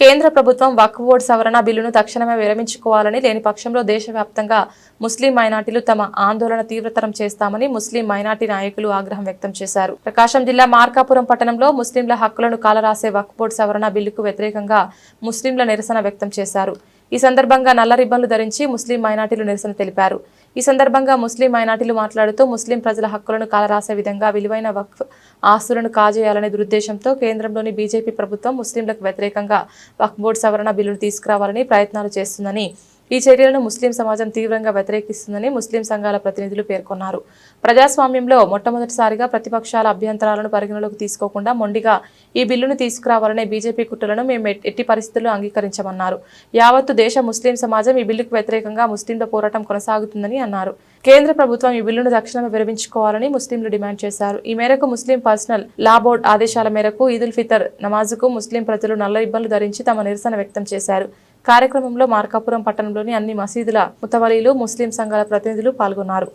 కేంద్ర ప్రభుత్వం వక్ఫ్ బోర్డు సవరణ బిల్లును తక్షణమే విరమించుకోవాలని లేని పక్షంలో దేశవ్యాప్తంగా ముస్లిం మైనార్టీలు తమ ఆందోళన తీవ్రతరం చేస్తామని ముస్లిం మైనార్టీ నాయకులు ఆగ్రహం వ్యక్తం చేశారు. ప్రకాశం జిల్లా మార్కాపురం పట్టణంలో ముస్లింల హక్కులను కాలరాసే వక్ఫ్ బోర్డు సవరణ బిల్లుకు వ్యతిరేకంగా ముస్లింల నిరసన వ్యక్తం చేశారు. ఈ సందర్భంగా నల్ల రిబ్బన్లు ధరించి ముస్లిం మైనార్టీలు నిరసన తెలిపారు. ఈ సందర్భంగా ముస్లిం మైనార్టీలు మాట్లాడుతూ ముస్లిం ప్రజల హక్కులను కాలరాసే విధంగా విలువైన వక్ఫ్ ఆస్తులను కాజేయాలనే దురుద్దేశంతో కేంద్రంలోని బీజేపీ ప్రభుత్వం ముస్లింలకు వ్యతిరేకంగా వక్ఫ్ బోర్డు సవరణ బిల్లును తీసుకురావాలని ప్రయత్నాలు చేస్తుందని ఈ చర్యలను ముస్లిం సమాజం తీవ్రంగా వ్యతిరేకిస్తుందని ముస్లిం సంఘాల ప్రతినిధులు పేర్కొన్నారు. ప్రజాస్వామ్యంలో మొట్టమొదటిసారిగా ప్రతిపక్షాల అభ్యంతరాలను పరిగణలోకి తీసుకోకుండా మొండిగా ఈ బిల్లును తీసుకురావాలనే బీజేపీ కుట్రలను మేము ఎట్టి పరిస్థితుల్లో అంగీకరించమన్నారు. యావత్తు దేశ ముస్లిం సమాజం ఈ బిల్లుకు వ్యతిరేకంగా ముస్లింల పోరాటం కొనసాగుతుందని అన్నారు. కేంద్ర ప్రభుత్వం ఈ బిల్లును తక్షణమే విరమించుకోవాలని ముస్లింలు డిమాండ్ చేశారు. ఈ మేరకు ముస్లిం పర్సనల్ లా బోర్డు ఆదేశాల మేరకు ఈదుల్ ఫితర్ నమాజుకు ముస్లిం ప్రజలు నల్ల ఇబ్బందులు ధరించి తమ నిరసన వ్యక్తం చేశారు. కార్యక్రమంలో మార్కాపురం పట్టణంలోని అన్ని మసీదుల ముతవలీలు ముస్లిం సంఘాల ప్రతినిధులు పాల్గొన్నారు.